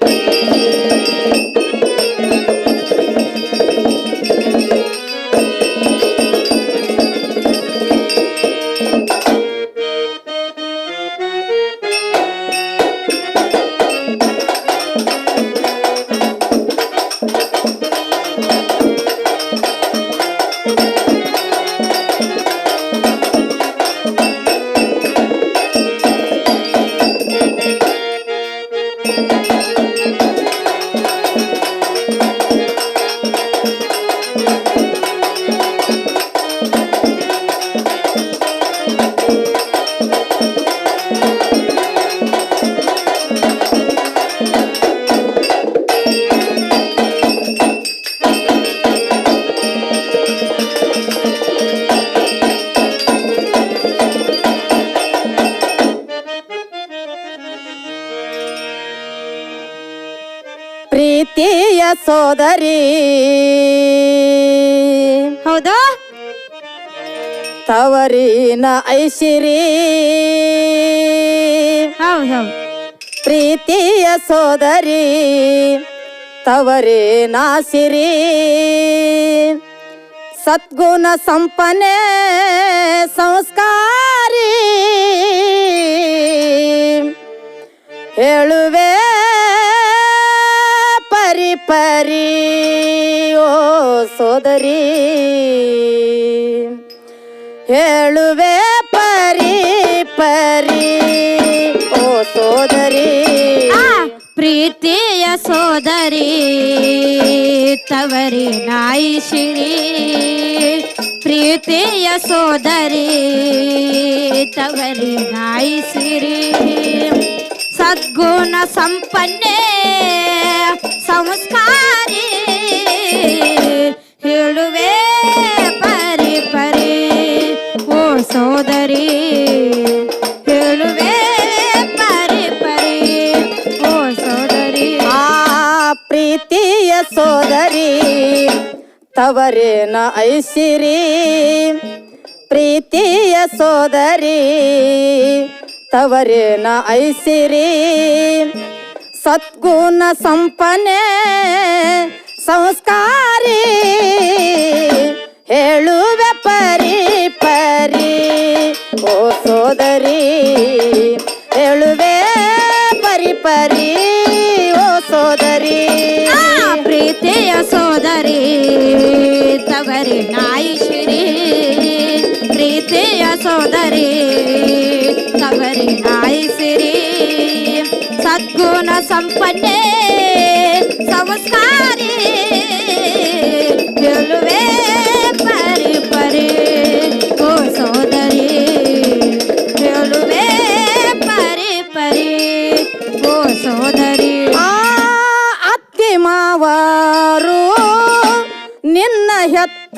ಪ್ರೀತಿಯ ಸೋದರಿ ಹೌದಾ? ತವರಿನ ಐಶಿರಿ ಹೌದು ಪ್ರೀತಿಯ ಸೋದರಿ ತವರಿನ ಸಿರಿ. ಸದ್ಗುಣ ಸಂಪನೆ ಸಂಸ್ಕಾರಿ. ಹೇಳುವೆ ಪರಿ, ಓ ಸೋದರಿ, ಹೇಳುವೆ ಪರಿ ಪರಿ, ಓ ಸೋದರಿ. ಪ್ರೀತಿಯ ಸೋದರಿ, ತವರಿ ನಾಯಿಸಿರಿ ಪ್ರೀತಿಯ ಸೋದರಿ, ತವರಿ ನಾಯಿಸಿರಿ ಸದ್ಗುಣ ಸಂಪನ್ನೆ ಸಂಸ್ಕಾರಿ ಹೇಳುವೆ ಪರಿ ಪರಿ ಓ ಸೋದರಿ ಹೇಳುವೆ ಪರಿ ಪರಿ ಓ ಸೋದರಿ ಆ ಪ್ರೀತಿಯ ಸೋದರಿ ತವರೇನ ಐಸಿರಿ ಪ್ರೀತಿಯ ಸೋದರಿ ತವರೇನ ಐಸಿರಿ. ಸದ್ಗುಣ ಸಂಪನೆ ಸಂಸ್ಕಾರಿ. ಹೇಳುವೆ ಪರಿ ಪರಿ. ಓ ಸೋದರಿ, ಹೇಳುವೆ ಪರಿ ಪರಿ. ಓ ಸೋದರಿ. ಪ್ರೀತಿಯ ಸೋದರಿ, ತವರಿ ನಾಯಿಸಿರಿ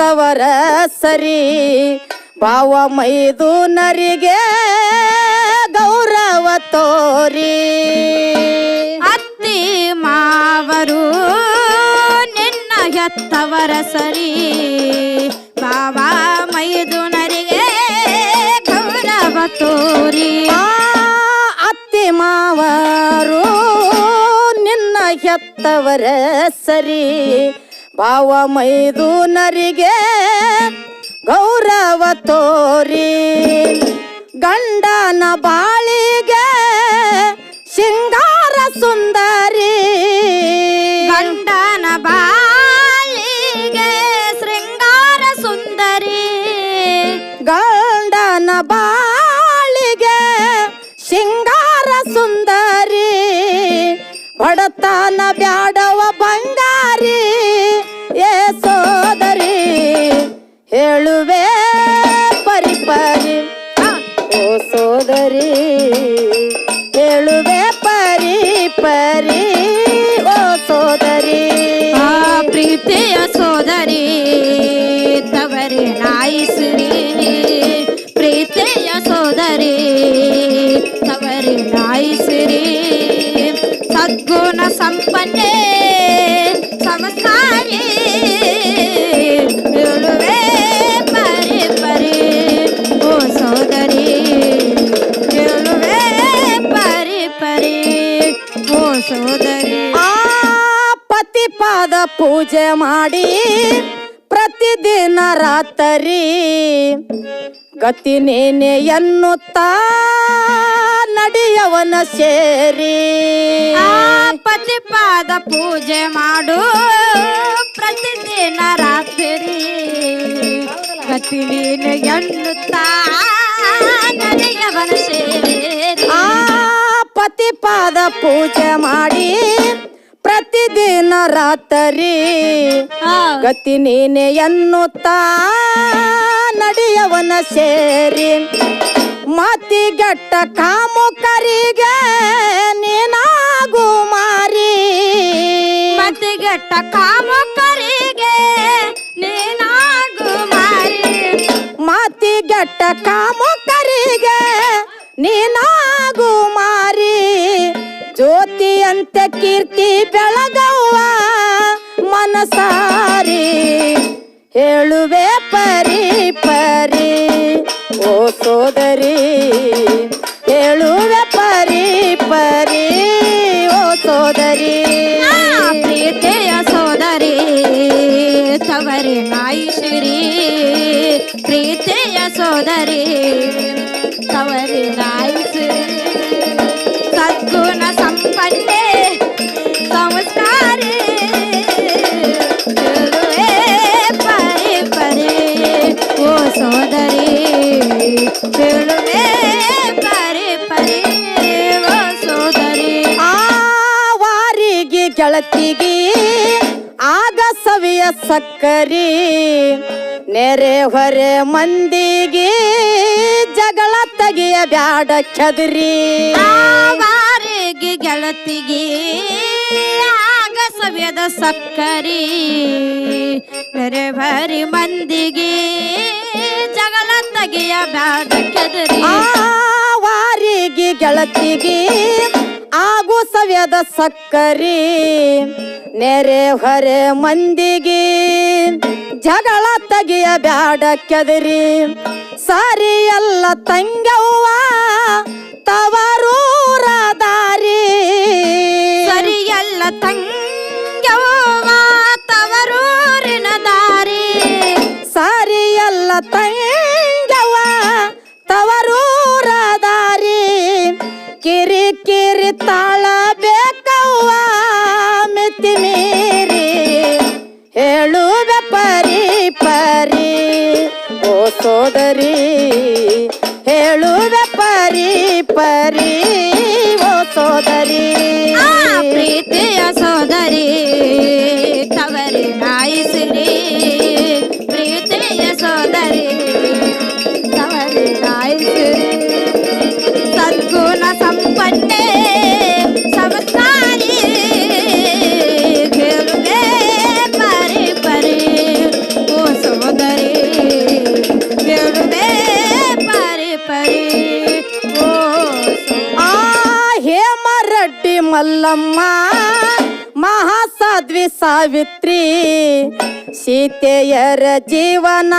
ಹೆತ್ತವರ ಸರಿ. ಭಾವ ಮೈದುನರಿಗೆ ಗೌರವ ತೋರಿ. ಅತ್ತಿ ಮಾವರು ನಿನ್ನ ಹೆತ್ತವರ ಸರಿ. ಬಾಬಾ ಮೈದುನರಿಗೆ ಗೌರವ ತೋರಿ. ಅತ್ತಿ ಮಾವರು ನಿನ್ನ ಹೆತ್ತವರ ಸರಿ. ಭಾವ ಮೈದುನರಿಗೆ ಗೌರವ ತೋರಿ. ಗಂಡನ ಬಾಳಿಗೆ ಶೃಂಗಾರ ಸುಂದರಿ. ಗಂಡನ ಬಾಳಿಗೆ ಶೃಂಗಾರ ಸುಂದರಿ. ಗಂಡನ ಬಾಳಿಗೆ ಶೃಂಗಾರ ಸುಂದರಿ. ಬಡತನ ಬ್ಯಾಡವ ಬಂಗಾರಿ ಪರಿ ಓ ಸೋದರಿ ಹೇಳುವೆ ಪರಿ ಪರಿ. ಓ ಸೋದರಿ. ಆ ಪ್ರೀತಿಯ ಸೋದರಿ ತವರಿ ನಾಯಿಸಿರಿ. ಆ ಪತಿ ಪಾದ ಪೂಜೆ ಮಾಡಿ ಪ್ರತಿದಿನ ರಾತ್ರಿ ಗತಿ ನೇನೆ ಎನ್ನುತ್ತಾ ನಡಿಯವನ ಸೇರಿ. ಆ ಪತಿ ಪಾದ ಪೂಜೆ ಮಾಡು ಪ್ರತಿದಿನ ರಾತ್ರಿ. ಗತಿ ನೇನೆ ಎನ್ನುತ್ತಾ ನಡೆಯವನ ಸೇರಿ. ಪತಿ ಪಾದ ಪೂಜೆ ಮಾಡಿ ಪ್ರತಿದಿನ ರಾತ್ರಿ ಗತಿ ನೀನೆ ಎನ್ನುತ್ತಾ ನಡಿಯವನ ಸೇರಿ ಮತಿಗಟ್ಟ ಕಾಮುಕರಿಗೆ ನೀನಾಗು ಮಾರಿ. ಮತಿಗಟ್ಟ ಕಾಮುಕರಿಗೆ ನೀನಾಗು ಮಾರಿ. ಮತಿಗಟ್ಟ ಕಾಮುಕರಿಗೆ ನೀನಾಗು ಮನಸಾರಿ ಹೇಳುವೆ ಪರಿ ಪರಿ. ಓ ಸೋದರಿ ಹೇಳುವೆ ವಾರಿಗೆ ಗೆಳತಿಗೆ ಆಗ ಸವಿಯ ಸಕ್ಕರಿ ನೆರೆ ಹೊರೆ ಮಂದಿಗೆ ಜಗಳ ತೆಗಿಯ ಬ್ಯಾಡ ಚದರಿ. ಆವಾರಿಗೆ ಗೆಳತಿಗೆ ಆಗ ಸವ್ಯದ ಸಕ್ಕರಿ ನೆರೆ ಬರಿ ಮಂದಿಗೆ ಜಗಳ ತೆಗೆಯ ಬ್ಯಾಡ ಚದರಿ. ಆ ವಾರಿಗೆ ಗೆಳತಿಗೆ ಸವ್ಯದ ಸಕ್ಕರಿ ನೆರೆ ಹೊರೆ ಮಂದಿಗೆ ಜಗಳ ತೆಗಿಯ ಬ್ಯಾಡ ಕೆದರಿ. ಸಾರಿ ಎಲ್ಲ ತಂಗವ್ವ ತವರೂರ ದಾರಿ. ಸರಿಯಲ್ಲ ತಂಗವ್ವ ತವರೂರಿನ ದಾರಿ. ಸರಿಯಲ್ಲ ತಂಗವ್ವ ತವರೂರ ದಾರಿ. ಕಿರಿ ಕಿರಿ ತಾಳ ಮಲ್ಲಮ್ಮ ಮಹಾಸಾಧ್ವಿ ಸಾವಿತ್ರಿ ಸೀತೆಯರ ಜೀವನ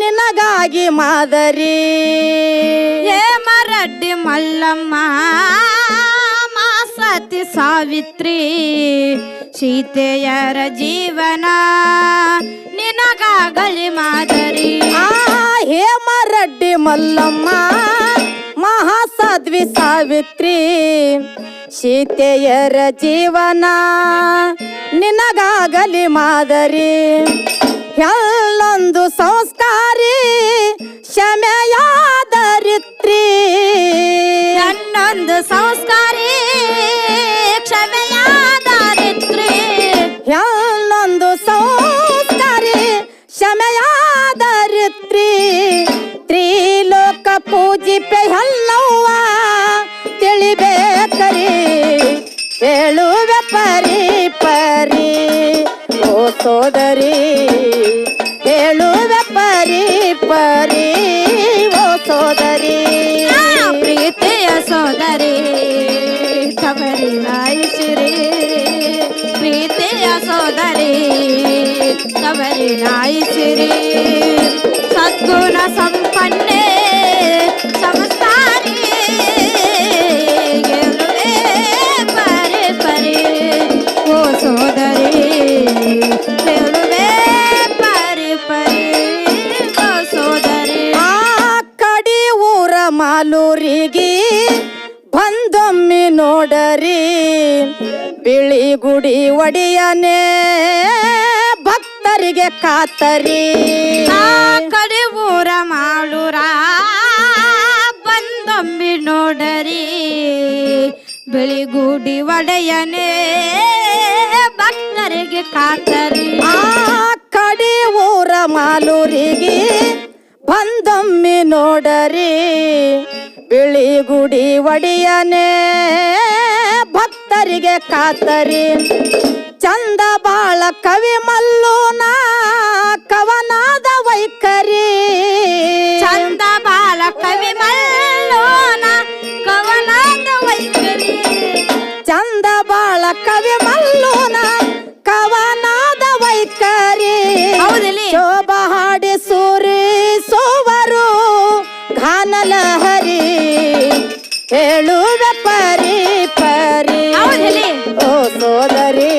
ನಿನಗಾಗಿ ಮಾದರಿ. ಹೇಮರಡ್ಡಿ ಮಲ್ಲಮ್ಮ ಮಹಾಸತಿ ಸಾವಿತ್ರಿ ಸೀತೆಯರ ಜೀವನ ನಿನಗಾಗಲಿ ಮಾದರಿ. ಆ ಹೇಮರೆಡ್ಡಿ ಮಲ್ಲಮ್ಮ ಮಹಾಸಾಧ್ವಿ ಸಾವಿತ್ರಿ. ಸೀತೆಯರ ಜೀವನ ನಿನಗಾಗಲಿ ಮಾದರಿ. ಎಲ್ಲೊಂದು ಸಂಸ್ಕಾರಿ ಕ್ಷಮೆಯಾದರಿತ್ರಿ. ಎಲ್ಲೊಂದು ಸಂಸ್ಕಾರಿ ತವರಿ ನಾಯಿಸಿರಿ ಸದ್ಗುಣ ಸಂಪನ್ನೆ ಕಾತರಿ? ಆ ಕಡೆ ಊರ ಮಾಡುರ ಬಂದೊಮ್ಮೆ ನೋಡರಿ. ಬೆಳಿಗೂಡಿ ಒಡೆಯನೇ ಭಕ್ತರಿಗೆ ಕಾತರಿ? ಆ ಕಡೆ ಊರ ಮಾಲೂರಿಗೆ ಬಂದೊಮ್ಮೆ ನೋಡರಿ. ಬಿಳಿಗುಡಿ ಒಡೆಯನೇ ಭಕ್ತರಿಗೆ ಕಾತರಿ? ಚಂದ ಬಾಳ ಕವಿ ಮಲ್ಲೋನ ಕವನಾದ ವೈಖರಿ. ಚಂದ ಬಾಳ ಕವಿ ಮಲ್ಲೋನ ಕವನಾದ ವೈಖರಿ. ಚಂದ ಬಾಳ ಕವಿ ಮಲ್ಲೋನ ಕವನಾದ ವೈಖರಿ. ಶೋಭ ಹಾಡಿ ಸೂರಿ ಸೋವರು ಘಾನಲ ಹರಿ ಹೇಳುವ ಪರಿ ಪರಿ. ಓ ಸೋದರಿ.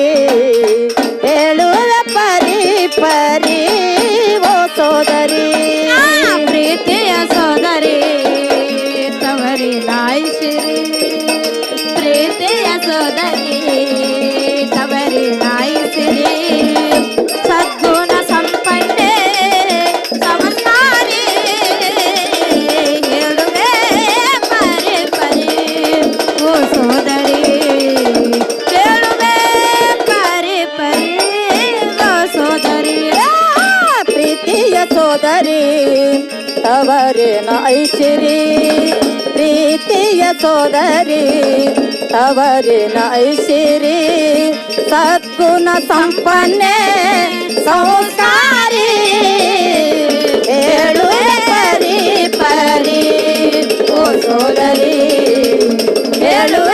ಪ್ರೀತಿಯ ಸೋದರಿ ತವರಿ ನೈಸಿರಿ. ಸದ್ಗುಣ ಸಂಪನ್ನೆ ಸಂಸಾರಿ ಹೇಳು ಪರಿ ಪರಿ ಓ ಸೋದರಿ ಹೇಳು